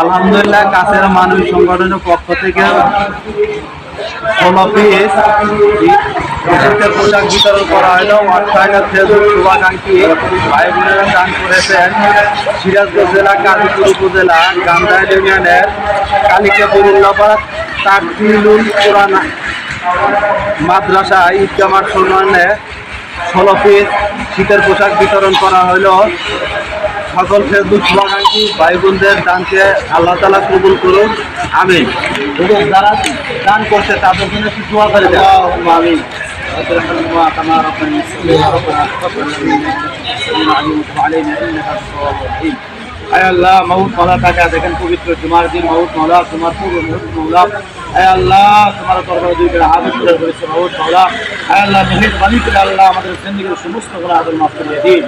আলহামদুলিল্লাহ, কাছের মানুষ সংগঠনের পক্ষ থেকে ষোলো পিস পোশাক বিতরণ করা হলো। ফেসবুক শুভাকাঙ্ক্ষী ভাই বোনেরা দান করেছেন। সিরাজগঞ্জ জেলা কাজীপুর উপজেলা গান্ধাইল ইউনিয়নের কালিকাপুর উল্লাপাড়া কোরআন মাদ্রাসা ঈদগামার সম্মানে ষোলো পিস শীতের পোশাক বিতরণ করা হলো। সকল ফেসবুক শুভাকাঙ্ক্ষী ভাই বোনদের দানকে আল্লাহ তালা কবুল করুন আমিন এবং যারা দান করছে তাদের জন্য একটু দোয়া করে দেন আমিন كما ربنا يسلمنا ربنا تقبل منا عليم علينا انك انت التواب الرحيم আল্লাহ মাহুদ মাওলা তাকে দেখেন পবিত্র জুমার দিন মাহুদ মাওলা তোমার পূর্ব মাহুদ আয় আল্লাহ, তোমার দরবারে দুই করে হাত ধরেছে মাহুদ মাওলা। আয় আল্লাহ মেহেরবানি করে আল্লাহ, আমাদের জিন্দগির সমস্ত করে আদর মাফ করিয়ে দিন।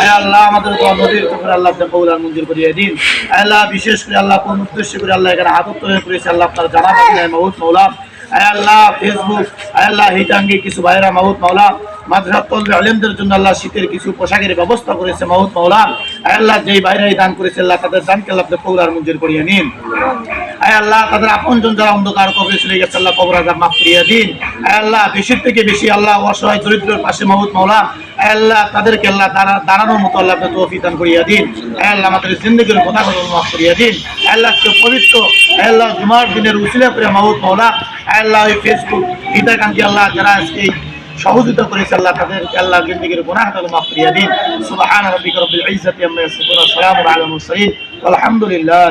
আয় আমাদের দোয়া নদীর চোখের আল্লাহ আপনার মঞ্জুর করিয়ে দিন। আয় বিশেষ করে আল্লাহ কোন উদ্দেশ্য করে আল্লাহ এখানে হাত তুলে করেছে, আল্লাহ আপনার জানা মাহুদ মাওলা। আয় আল্লাহ ফেসবুক আয় আল্লাহ কিছু ভাইরা মাহুদ মাওলা। মাদ্রাসা আলেমদের জন্য আল্লাহ শীতের কিছু পোশাকের ব্যবস্থা করেছে মাহুদ মাওলা আয় আল্লাহ, যেই বাইরে দান করেছে, আল্লাহ তাদের দানকে আল্লাহ কৌরার মঞ্জুর করিয়ে নিন। আয় আল্লাহ, তাদের আপনজন যারা অন্ধকার কবরে চলে গেছে, আল্লাহ কবর আজাব মাফ করিয়ে দিন। আয় আল্লাহ, বেশির থেকে বেশি আল্লাহ অসহায় দরিদ্রের পাশে মাহুদ মাওলা আয় আল্লাহ, তাদেরকে আল্লাহ দাঁড়া- দাঁড়ানোর মতো আল্লাহ তৌফিক দান করিয়ে দিন। আয় আল্লাহ, আমাদের জিন্দগির কথা মাফ করিয়ে দিন। আয় আল্লাহ, আজকে পবিত্র আল্লাহ, জুমার দিনের উসিলা করে মাহুদ আয় আল্লাহ, ওই ফেসবুক হিতাকাঙ্ক্ষী আল্লাহ যারা আজকে সহযোগিতা করেছে আল্লাহ তাদেরকে আল্লাহ জিন্দিগির গুনাহ তাদের মাফ করিয়া দিন। সুবহান রাব্বিকা রাব্বিল ইজ্জাতি আম্মা ইয়াসিফুন ওয়া সালামুন আলাল মুরসালিন। আলহামদুলিল্লাহ